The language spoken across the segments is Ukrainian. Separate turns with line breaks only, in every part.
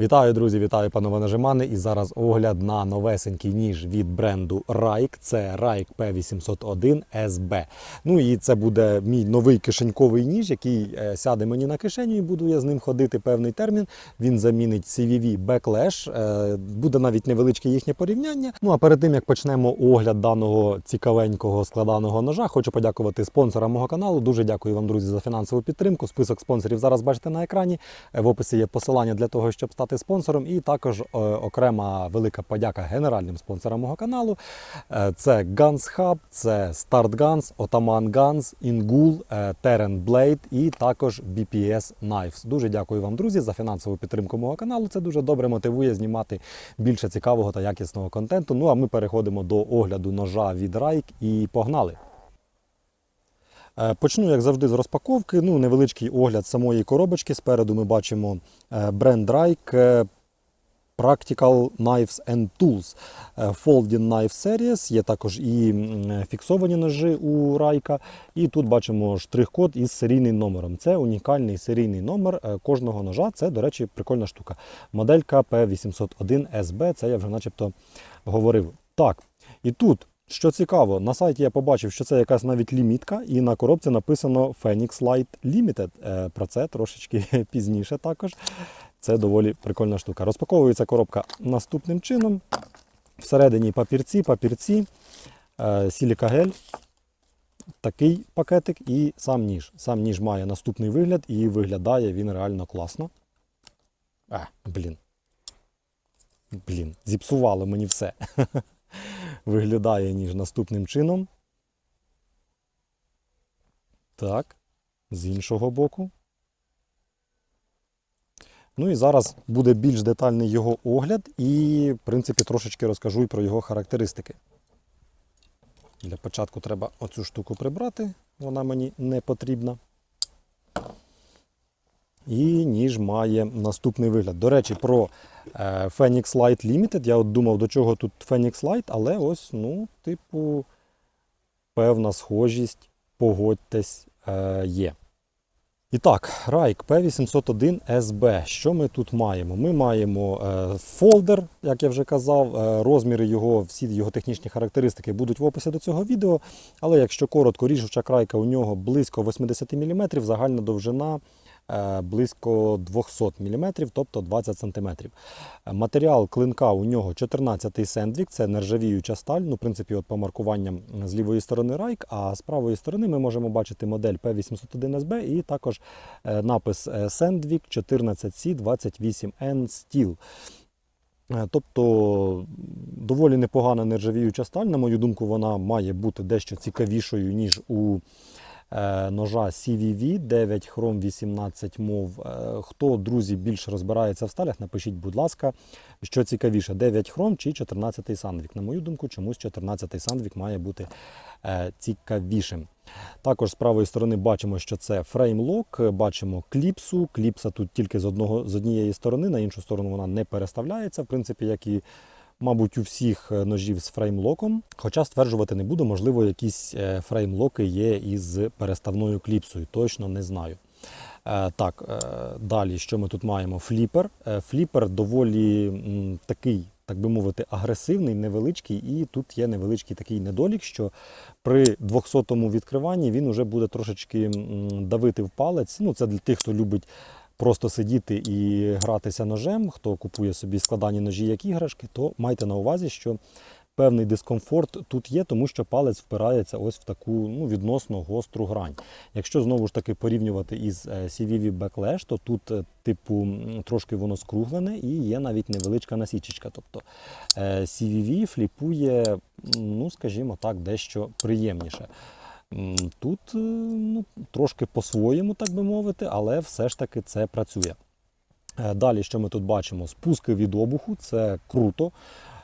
Вітаю, друзі! Вітаю, панове нажимани. І зараз огляд на новесенький ніж від бренду Raik. Це Raik P801 SB. Ну і це буде мій новий кишеньковий ніж, який е, сяде мені на кишеню, і буду я з ним ходити певний термін. Він замінить CVV Backlash. Е, Буде навіть невеличке їхнє порівняння. Ну а перед тим як почнемо огляд даного цікавенького складаного ножа, хочу подякувати спонсорам мого каналу. Дуже дякую вам, друзі, за фінансову підтримку. Список спонсорів зараз бачите на екрані. Е, В описі є посилання для того, щоб стати спонсором. І також е, окрема велика подяка генеральним спонсорам мого каналу. Е, Це Guns Hub, це Start Guns, Ottoman Guns, Ingul, е, Terran Blade і також BPS Knives. Дуже дякую вам, друзі, за фінансову підтримку мого каналу. Це дуже добре мотивує знімати більше цікавого та якісного контенту. Ну а ми переходимо до огляду ножа від Raik і погнали. Е, Почну, як завжди, з розпаковки. Ну, невеличкий огляд самої коробочки. Спереду ми бачимо е, бренд Raik е, Practical Knives and Tools. Folding Knife Series. Є також і фіксовані ножі у Райка. І тут бачимо штрих-код із серійним номером. Це унікальний серійний номер кожного ножа. Це, до речі, прикольна штука. Моделька P801 SB. Це я вже начебто говорив. Так, і тут. Що цікаво, на сайті я побачив, що це якась навіть лімітка, і на коробці написано Phoenix Light Limited. Е, Про це трошечки пізніше також. Це доволі прикольна штука. Розпаковується коробка наступним чином. Всередині папірці, папірці, е, сілікагель, такий пакетик і сам ніж. Сам ніж має наступний вигляд і виглядає він реально класно. А, блін. Блін, зіпсувало мені все. Виглядає ніж наступним чином. Так, з іншого боку. Ну і зараз буде більш детальний його огляд і, в принципі, трошечки розкажу і про його характеристики. Для початку треба оцю штуку прибрати, вона мені не потрібна. І ніж має наступний вигляд. До речі, про е, Phoenix Light Limited. Я от думав, до чого тут Phoenix Light, але ось, ну, типу, певна схожість, погодьтесь, е, є. І так, Raik P801 SB. Що ми тут маємо? Ми маємо е, фолдер, як я вже казав, розміри його, всі його технічні характеристики будуть в описі до цього відео. Але якщо коротко, ріжуча крайка у нього близько 80 мм, загальна довжина близько 200 мм, тобто 20 см. Матеріал клинка у нього 14-й сендвік, це нержавіюча сталь. Ну, в принципі, от по маркуванням з лівої сторони Райк, а з правої сторони ми можемо бачити модель P801SB і також е, напис е, Sandvik 14C28N Steel. Е, Тобто доволі непогана нержавіюча сталь. На мою думку, вона має бути дещо цікавішою, ніж у е, ножа CVV 9 хром 18 мов. Е, Хто, друзі, більш розбирається в сталях, напишіть, будь ласка, що цікавіше, 9 хром чи 14 сандвік. На мою думку, чомусь 14 сандвік має бути е, цікавішим. Також з правої сторони бачимо, що це фреймлок, бачимо кліпсу. Кліпса тут тільки з, одного, з однієї сторони, на іншу сторону вона не переставляється, в принципі, як і, мабуть, у всіх е, ножів з фреймлоком. Хоча стверджувати не буду, можливо, якісь е, фреймлоки є із переставною кліпсою, точно не знаю. Е, Так, далі, що ми тут маємо? Фліпер. Фліпер доволі такий, так би мовити, агресивний, невеличкий, і тут є невеличкий такий недолік, що при 200-му відкриванні він вже буде трошечки давити в палець. Ну, це для тих, хто любить просто сидіти і гратися ножем, хто купує собі складані ножі як іграшки, то майте на увазі, що певний дискомфорт тут є, тому що палець впирається ось в таку ну, відносно гостру грань. Якщо знову ж таки порівнювати із е, CVV Backlash, то тут, е, типу, трошки воно скруглене і є навіть невеличка насічечка. Тобто е, CVV фліпує, ну, скажімо так, дещо приємніше. Тут е, ну, трошки по-своєму, так би мовити, але все ж таки це працює. Е, Далі, що ми тут бачимо? Спуски від обуху, це круто.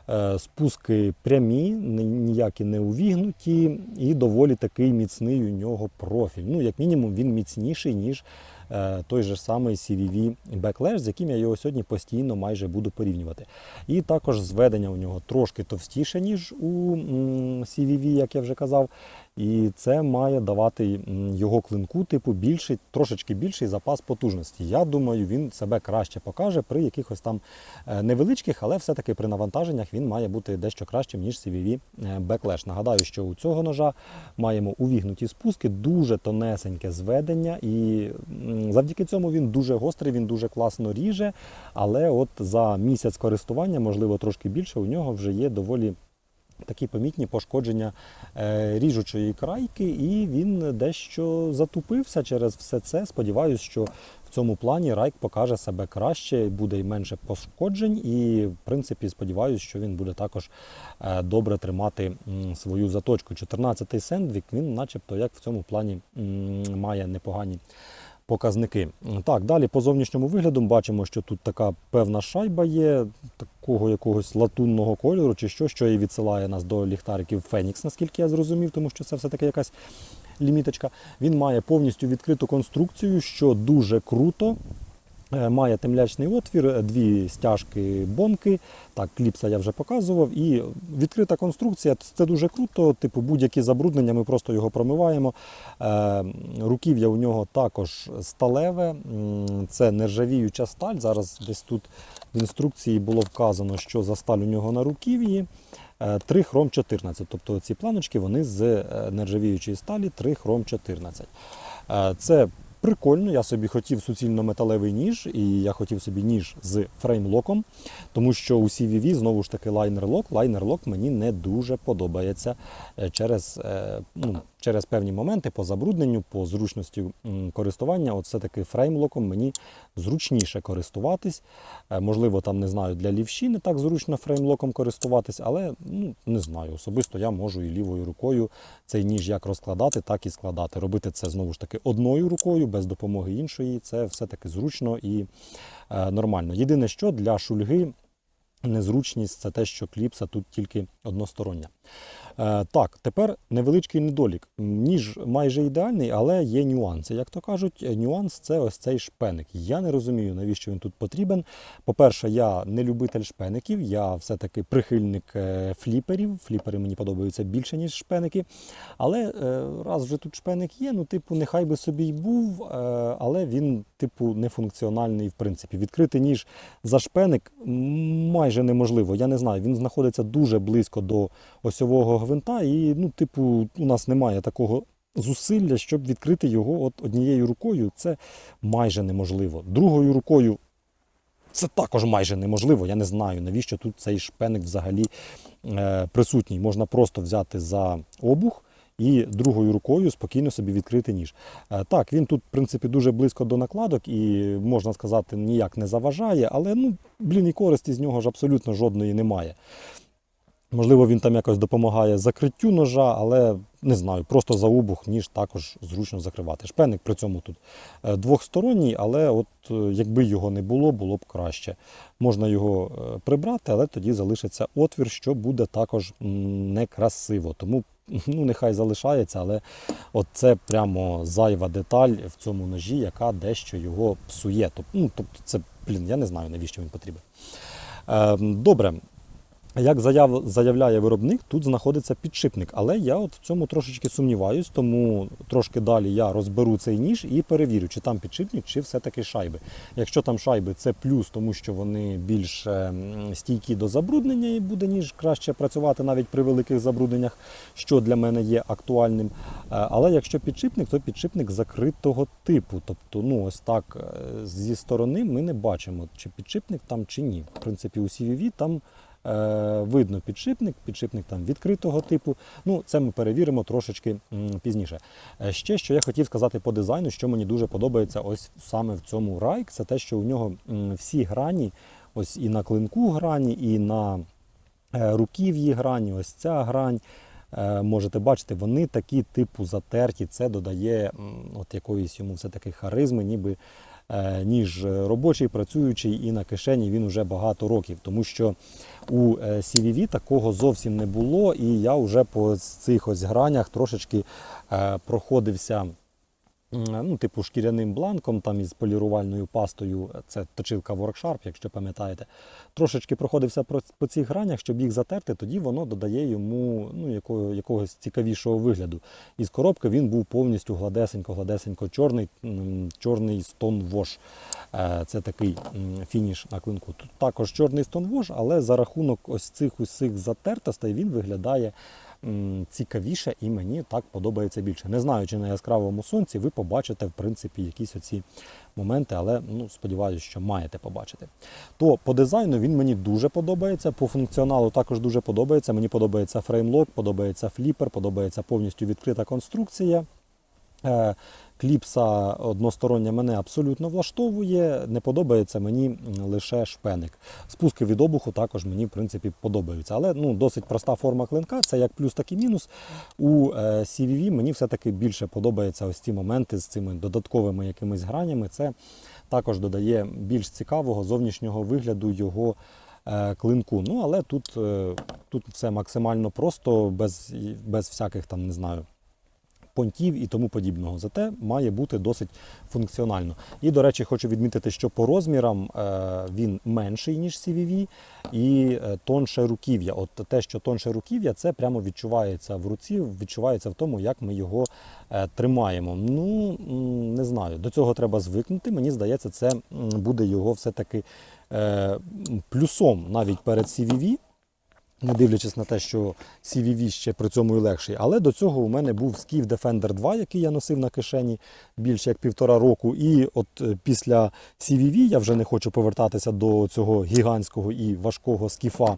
Е, Спуски прямі, ніякі не увігнуті, і доволі такий міцний у нього профіль. Ну, як мінімум, він міцніший, ніж той же самий CVV Backlash, з яким я його сьогодні постійно майже буду порівнювати. І також зведення у нього трошки товстіше, ніж у CVV, як я вже казав. І це має давати його клинку, типу, більший, трошечки більший запас потужності. Я думаю, він себе краще покаже при якихось там е, невеличких, але все-таки при навантаженнях він має бути дещо кращим, ніж CVV е, Backlash. Нагадаю, що у цього ножа маємо увігнуті спуски, дуже тонесеньке зведення, і завдяки цьому він дуже гострий, він дуже класно ріже. Але от за місяць користування, можливо, трошки більше, у нього вже є доволі такі помітні пошкодження е, ріжучої крайки, і він дещо затупився через все це. Сподіваюсь, що в цьому плані райк покаже себе краще, буде й менше пошкоджень, і в принципі сподіваюся, що він буде також е, добре тримати свою заточку. 14-й сендвік, він, начебто, як в цьому плані має непогані. Показники. Так, далі по зовнішньому вигляду бачимо, що тут така певна шайба є, такого якогось латунного кольору, чи що, що і відсилає нас до ліхтариків Фенікс, наскільки я зрозумів, тому що це все-таки якась ліміточка. Він має повністю відкриту конструкцію, що дуже круто. Е, Має темлячний отвір, е, дві стяжки бонки. Так, кліпса я вже показував. І відкрита конструкція це дуже круто. Типу, будь-які забруднення, ми просто його промиваємо. Е, Руків'я у нього також сталеве, це нержавіюча сталь. Зараз десь тут в інструкції було вказано, що за сталь у нього на руків'ї. е, 3 хром 14. Тобто ці планочки вони з нержавіючої сталі 3 хром 14. Е, Це прикольно. Я собі хотів суцільно-металевий ніж, і я хотів собі ніж з фреймлоком, тому що у CVV знову ж таки лайнер-лок. Лайнер-лок мені не дуже подобається е, через, е, ну, через певні моменти по забрудненню, по зручності користування. От все-таки фреймлоком мені зручніше користуватись. Е, Можливо, там не знаю, для лівші не так зручно фреймлоком користуватись, але ну, не знаю. Особисто я можу і лівою рукою цей ніж як розкладати, так і складати. Робити це знову ж таки одною рукою, без допомоги іншої. Це все-таки зручно і е, нормально. Єдине, що для шульги незручність це те, що кліпса тут тільки одностороння. Е, так, тепер невеличкий недолік. Ніж майже ідеальний, але є нюанси. Як то кажуть, е, нюанс це ось цей шпеник. Я не розумію, навіщо він тут потрібен. По-перше, я не любитель шпеників, я все-таки прихильник е, фліперів. Фліпери мені подобаються більше, ніж шпеники. Але раз вже тут шпеник є, ну, типу, нехай би собі й був, але він, типу, нефункціональний в принципі. Відкрити ніж за шпеник майже неможливо. Я не знаю, він знаходиться дуже близько до осьового гвинта, і, ну, типу, у нас немає такого. Зусилля, щоб відкрити його от однією рукою, це майже неможливо. Другою рукою це також майже неможливо. Я не знаю, навіщо тут цей шпеник взагалі е, присутній. Можна просто взяти за обух і другою рукою спокійно собі відкрити ніж. Е, так, він тут, в принципі, дуже близько до накладок і, можна сказати, ніяк не заважає, але ну, блін, і користі з нього ж абсолютно жодної немає. Можливо, він там якось допомагає закриттю ножа, але не знаю, просто за обух ніж також зручно закривати. Шпеник при цьому тут е, двохсторонній, але от е, якби його не було, було б краще. Можна його е, прибрати, але тоді залишиться отвір, що буде також некрасиво. Тому ну, нехай залишається, але от це прямо зайва деталь в цьому ножі, яка дещо його псує. Тобто, ну, тобто це, блін, я не знаю, навіщо він потрібен. Е, добре. Як заяв, заявляє виробник, тут знаходиться підшипник, але я от в цьому трошечки сумніваюсь, тому трошки далі я розберу цей ніж і перевірю, чи там підшипник, чи все-таки шайби. Якщо там шайби, це плюс, тому що вони більш ем, стійкі до забруднення і буде ніж краще працювати навіть при великих забрудненнях, що для мене є актуальним. Е, Але якщо підшипник, то підшипник закритого типу. Тобто, ну ось так е, зі сторони ми не бачимо, чи підшипник там, чи ні. В принципі, у CVV там. Е, видно підшипник, підшипник там відкритого типу. Ну, це ми перевіримо трошечки пізніше. Е, Ще що я хотів сказати по дизайну, що мені дуже подобається ось саме в цьому райк, це те, що у нього всі грані, ось і на клинку грані, і на е, руків'ї грані, ось ця грань. Можете бачити, вони такі типу затерті. Це додає от якоїсь йому все-таки харизми, ніби ніж робочий, працюючий і на кишені він вже багато років. Тому що у е, CVV такого зовсім не було, і я вже по цих ось гранях трошечки е, проходився ну, типу шкіряним бланком, там із полірувальною пастою, це точилка Worksharp, якщо пам'ятаєте, трошечки проходився по цих гранях, щоб їх затерти, тоді воно додає йому ну, якого, якогось цікавішого вигляду. Із коробки він був повністю гладесенько, гладесенько чорний, чорний Wash. Е, Це такий фініш на клинку. Тут також чорний Stone Wash, але за рахунок ось цих усіх затертостей він виглядає цікавіше і мені так подобається більше. Не знаю, чи на яскравому сонці ви побачите в принципі якісь оці моменти, але ну, сподіваюся, що маєте побачити. То по дизайну він мені дуже подобається, по функціоналу також дуже подобається. Мені подобається фреймлок, подобається фліпер, подобається повністю відкрита конструкція. Кліпса одностороння мене абсолютно влаштовує. Не подобається мені лише шпеник. Спуски від обуху також мені в принципі подобаються. Але ну, досить проста форма клинка. Це як плюс, так і мінус. У е, CVV мені все-таки більше подобаються ось ці моменти з цими додатковими якимись гранями. Це також додає більш цікавого зовнішнього вигляду його е, клинку. Ну але тут, е, тут все максимально просто, без, без всяких там, не знаю понтів і тому подібного. Зате має бути досить функціонально. І, до речі, хочу відмітити, що по розмірам е, він менший, ніж CVV, і е, тонше руків'я. От те, що тонше руків'я, це прямо відчувається в руці, відчувається в тому, як ми його е, тримаємо. Ну, не знаю, до цього треба звикнути. Мені здається, це буде його все-таки плюсом навіть перед CVV не дивлячись на те, що CVV ще при цьому і легший. Але до цього у мене був Skiff Defender 2, який я носив на кишені більше як півтора року. І от е, після CVV я вже не хочу повертатися до цього гігантського і важкого скіфа.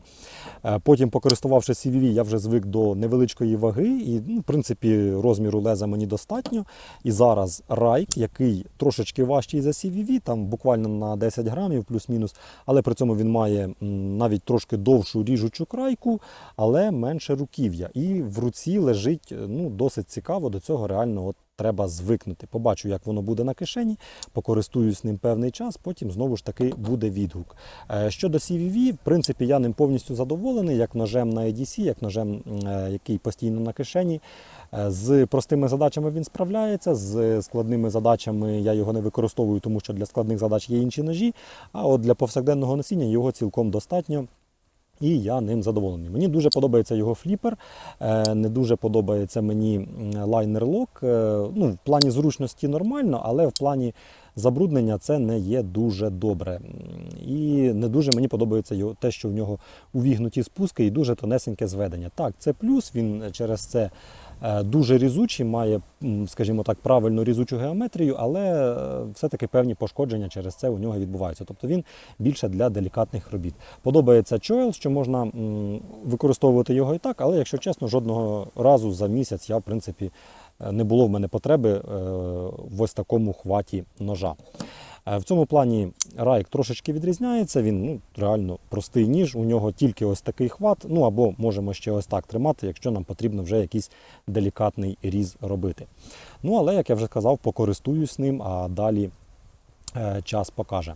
Е, Потім, покористувавши CVV, я вже звик до невеличкої ваги, і ну, в принципі розміру леза мені достатньо. І зараз райк, який трошечки важчий за CVV, там буквально на 10 грамів, плюс-мінус, але при цьому він має навіть трошки довшу ріжучу крайку, але менше руків'я. І в руці лежить е, ну, досить цікаво, до цього реально от треба звикнути. Побачу, як воно буде на кишені, покористуюсь ним певний час, потім знову ж таки буде відгук. Е, Щодо CVV, в принципі, я ним повністю задоволений, як ножем на EDC, як ножем, е, який постійно на кишені. З простими задачами він справляється, з складними задачами я його не використовую, тому що для складних задач є інші ножі. А от для повсякденного носіння його цілком достатньо. І я ним задоволений. Мені дуже подобається його фліпер, е, не дуже подобається мені лайнер-лок. Ну, в плані зручності нормально, але в плані забруднення це не є дуже добре. І не дуже мені подобається його, те, що в нього увігнуті спуски і дуже тонесеньке зведення. Так, це плюс, він через це е, дуже різучий, має, скажімо так, правильну різучу геометрію, але е, все-таки певні пошкодження через це у нього відбуваються. Тобто він більше для делікатних робіт. Подобається чойл, що можна використовувати його і так, але якщо чесно, жодного разу за місяць я, в принципі, е, не було в мене потреби е, в ось такому хваті ножа. В цьому плані райк трошечки відрізняється, він ну, реально простий ніж, у нього тільки ось такий хват, ну або можемо ще ось так тримати, якщо нам потрібно вже якийсь делікатний різ робити. Ну, але, як я вже сказав, покористуюсь ним, а далі е, час покаже.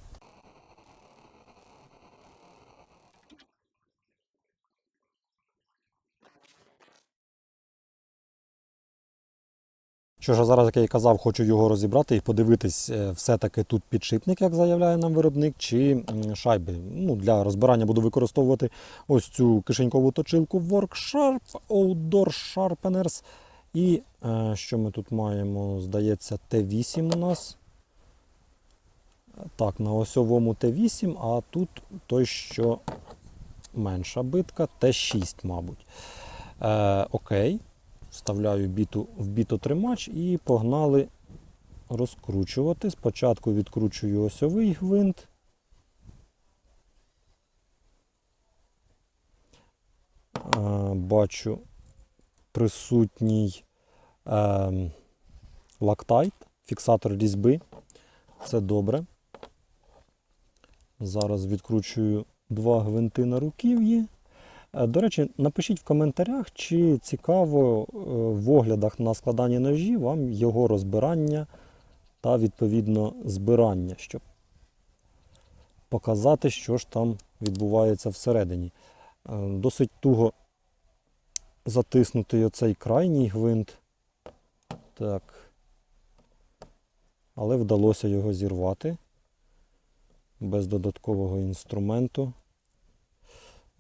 Що ж, зараз, як я і казав, хочу його розібрати і подивитись, е, все-таки тут підшипник, як заявляє нам виробник, чи шайби. Ну, для розбирання буду використовувати ось цю кишенькову точилку Worksharp Outdoor Sharpeners. І е, що ми тут маємо? Здається, Т8 у нас. Так, на осьовому Т8, а тут той, що менша битка, Т6, мабуть. Е, окей. Вставляю біту в бітотримач і погнали розкручувати. Спочатку відкручую осьовий гвинт. Е, Бачу присутній е, лактайт, фіксатор різьби. Це добре. Зараз відкручую два гвинти на руків'ї. Е, До речі, напишіть в коментарях, чи цікаво е, в оглядах на складання ножі вам його розбирання та відповідно збирання, щоб показати, що ж там відбувається всередині. Е, Досить туго затиснутий оцей крайній гвинт. Так. але вдалося його зірвати без додаткового інструменту.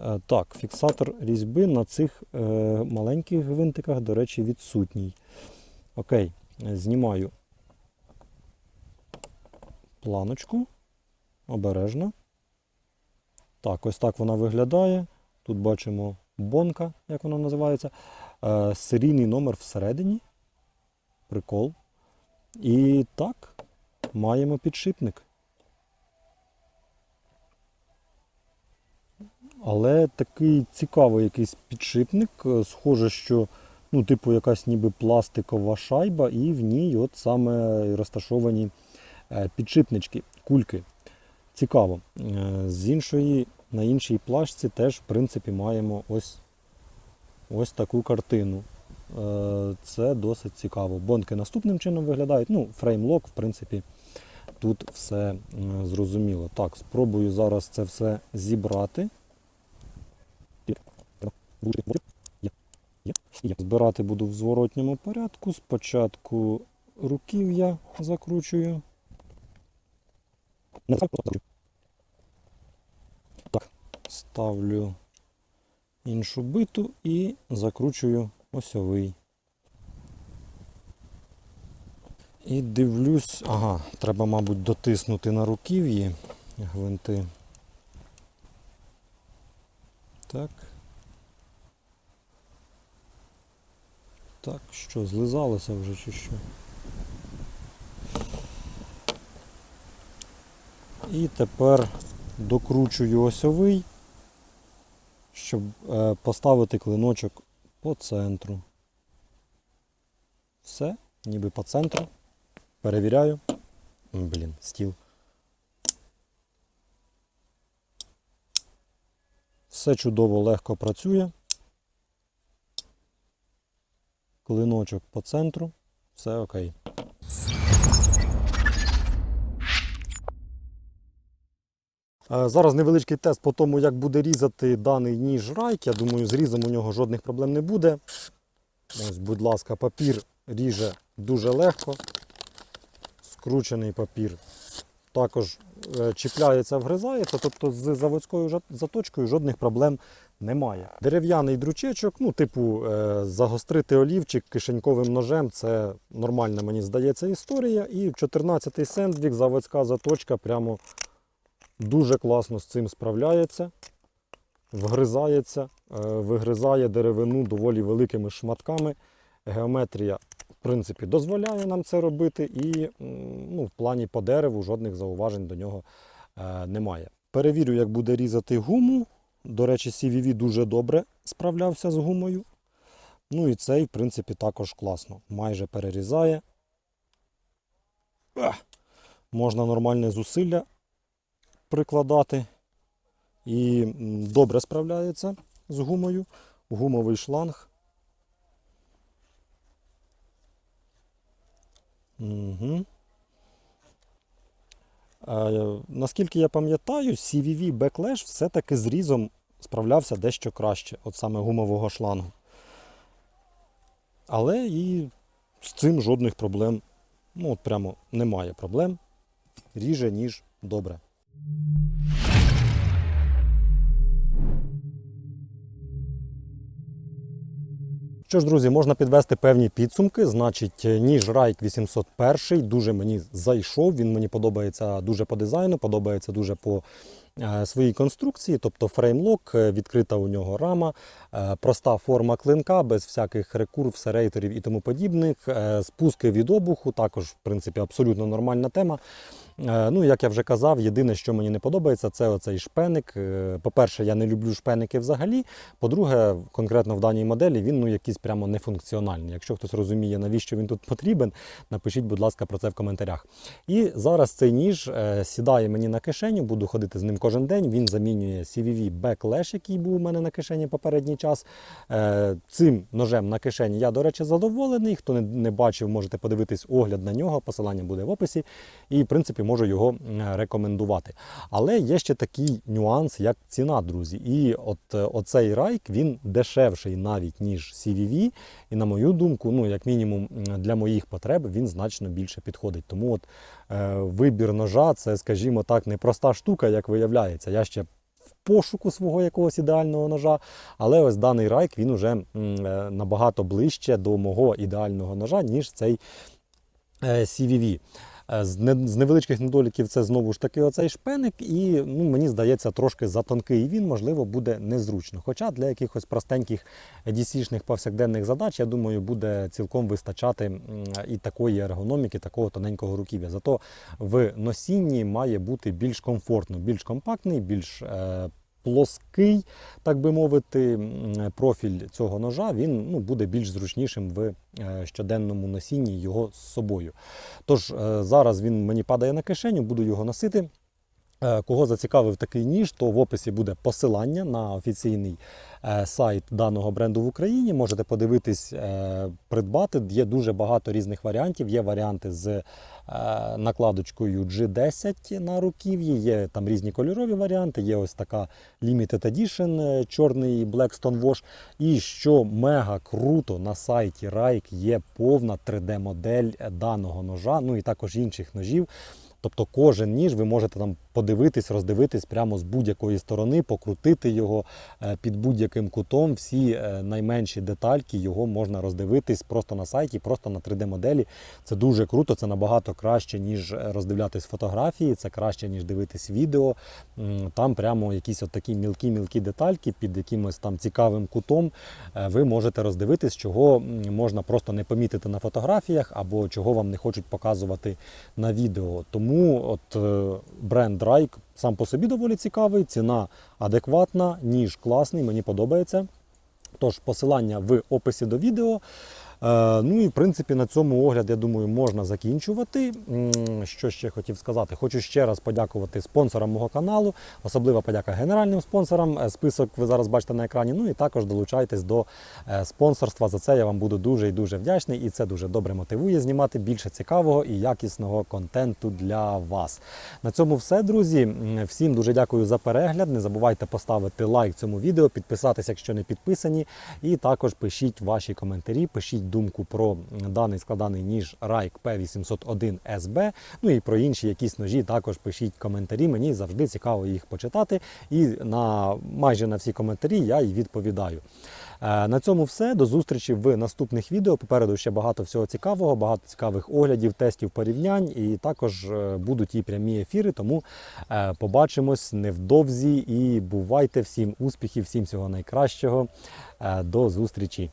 Е, Так, фіксатор різьби на цих е, маленьких гвинтиках, до речі, відсутній. Окей, знімаю планочку. Обережно. Так, ось так вона виглядає. Тут бачимо бонка, як вона називається. Е, серійний номер всередині. Прикол. І так, маємо підшипник. Але такий цікавий якийсь підшипник. Е, Схоже, що ну, типу якась ніби пластикова шайба, і в ній от саме розташовані е, підшипнички, кульки. Цікаво. Е, З іншої, на іншій плашці теж, в принципі, маємо ось, ось таку картину. Це досить цікаво. Бонки наступним чином виглядають. Ну, фреймлок, в принципі, тут все зрозуміло. Так, спробую зараз це все зібрати. Збирати буду в зворотньому порядку. Спочатку руків'я закручую. Так, ставлю іншу биту і закручую осьовий. І дивлюсь, ага, треба, мабуть, дотиснути на руків'ї гвинти. Так. Так, що, злизалося вже чи що? І тепер докручую осьовий, щоб е, поставити клиночок по центру. Все, ніби по центру. Перевіряю. Блін, стіл. Все чудово легко працює. Клиночок по центру. Все окей. Е, Зараз невеличкий тест по тому, як буде різати даний ніж райк. Я думаю, з різом у нього жодних проблем не буде. Ось, будь ласка, папір ріже дуже легко. Скручений папір також е, чіпляється, вгризається, тобто з заводською заточкою жодних проблем немає. Дерев'яний дручечок, ну, типу, е, загострити олівчик кишеньковим ножем це нормальна, мені здається, історія. І 14-й сендвік, заводська заточка, прямо дуже класно з цим справляється. Вгризається, е, вигризає деревину доволі великими шматками. Геометрія, в принципі, дозволяє нам це робити, і ну, в плані по дереву жодних зауважень до нього е, немає. Перевірю, як буде різати гуму. До речі, CVV дуже добре справлявся з гумою. Ну і цей, в принципі, також класно. Майже перерізає. Ах! Можна нормальне зусилля прикладати. І добре справляється з гумою. Гумовий шланг. Угу. Е, наскільки я пам'ятаю, CVV Backlash все-таки з різом справлявся дещо краще, от саме гумового шлангу. Але і з цим жодних проблем, ну от прямо немає проблем. Ріже ніж добре. Що ж, друзі, можна підвести певні підсумки. Значить, ніж Райк 801 дуже мені зайшов. Він мені подобається дуже по дизайну, подобається дуже по своїй конструкції, тобто фреймлок, е, відкрита у нього рама, е, проста форма клинка, без всяких рекурв, серейторів і тому подібних. Е, Спуски від обуху, також, в принципі, абсолютно нормальна тема. Е, Ну, як я вже казав, єдине, що мені не подобається, це оцей шпеник. Е, По-перше, я не люблю шпеники взагалі. По-друге, конкретно в даній моделі він ну, якийсь прямо нефункціональний. Якщо хтось розуміє, навіщо він тут потрібен, напишіть, будь ласка, про це в коментарях. І зараз цей ніж е, сідає мені на кишеню, буду ходити з ним кожен день. Він замінює CVV Backlash, який був у мене на кишені попередній час. Е, Цим ножем на кишені я, до речі, задоволений. Хто не, бачив, можете подивитись огляд на нього. Посилання буде в описі. І, в принципі, можу його рекомендувати. Але є ще такий нюанс, як ціна, друзі. І от е, оцей райк він дешевший навіть ніж CVV. І на мою думку, ну як мінімум для моїх потреб він значно більше підходить. Тому от е, вибір ножа це, скажімо так, непроста штука, як виявляється. Я ще в пошуку свого якогось ідеального ножа, але ось даний райк він уже е, набагато ближче до мого ідеального ножа, ніж цей е, CVV. Е, З не- з невеличких недоліків це знову ж таки оцей шпеник, і ну, мені здається, трошки затонкий. Він, можливо, буде незручно. Хоча для якихось простеньких DC-шних повсякденних задач, я думаю, буде цілком вистачати і такої ергономіки, такого тоненького руків'я. Зато в носінні має бути більш комфортно, більш компактний, більш е, плоский, так би мовити, профіль цього ножа він ну, буде більш зручнішим в е, щоденному носінні його з собою. Тож е, зараз він мені падає на кишеню, буду його носити. Е, Кого зацікавив такий ніж, то в описі буде посилання на офіційний е, сайт даного бренду в Україні. Можете подивитись, е, придбати. Є дуже багато різних варіантів. Є варіанти з накладочкою G10 на руків'ї, є там різні кольорові варіанти. Є ось така Limited Edition, чорний Blackstone Wash. І що мега круто, на сайті Rike є повна 3D-модель даного ножа, ну і також інших ножів. Тобто кожен ніж ви можете там подивитись, роздивитись прямо з будь-якої сторони, покрутити його е, під будь-яким кутом. Всі е, найменші детальки його можна роздивитись просто на сайті, просто на 3D-моделі. Це дуже круто, це набагато краще, ніж е, роздивлятись фотографії, це краще, ніж дивитись відео. Там прямо якісь от такі мілкі-мілкі детальки під якимось там цікавим кутом ви можете роздивитись, чого можна просто не помітити на фотографіях, або чого вам не хочуть показувати на відео. Тому от бренд Rike сам по собі доволі цікавий, ціна адекватна, ніж класний, мені подобається. Тож посилання в описі до відео. Е, Ну і в принципі на цьому огляд, я думаю, можна закінчувати. Що ще хотів сказати? Хочу ще раз подякувати спонсорам мого каналу, особлива подяка генеральним спонсорам. Е, Список ви зараз бачите на екрані. Ну і також долучайтесь до е, спонсорства. За це я вам буду дуже і дуже вдячний. І це дуже добре мотивує знімати більше цікавого і якісного контенту для вас. На цьому все, друзі. Всім дуже дякую за перегляд. Не забувайте поставити лайк цьому відео, підписатися, якщо не підписані. І також пишіть ваші коментарі, пишіть думку про даний складаний ніж Райк P801 SB. Ну і про інші якісь ножі також пишіть коментарі. Мені завжди цікаво їх почитати. І на майже на всі коментарі я і відповідаю. Е, На цьому все. До зустрічі в наступних відео. Попереду ще багато всього цікавого, багато цікавих оглядів, тестів, порівнянь. І також е, будуть і прямі ефіри. Тому е, побачимось невдовзі і бувайте всім успіхів, всім всього найкращого. До зустрічі!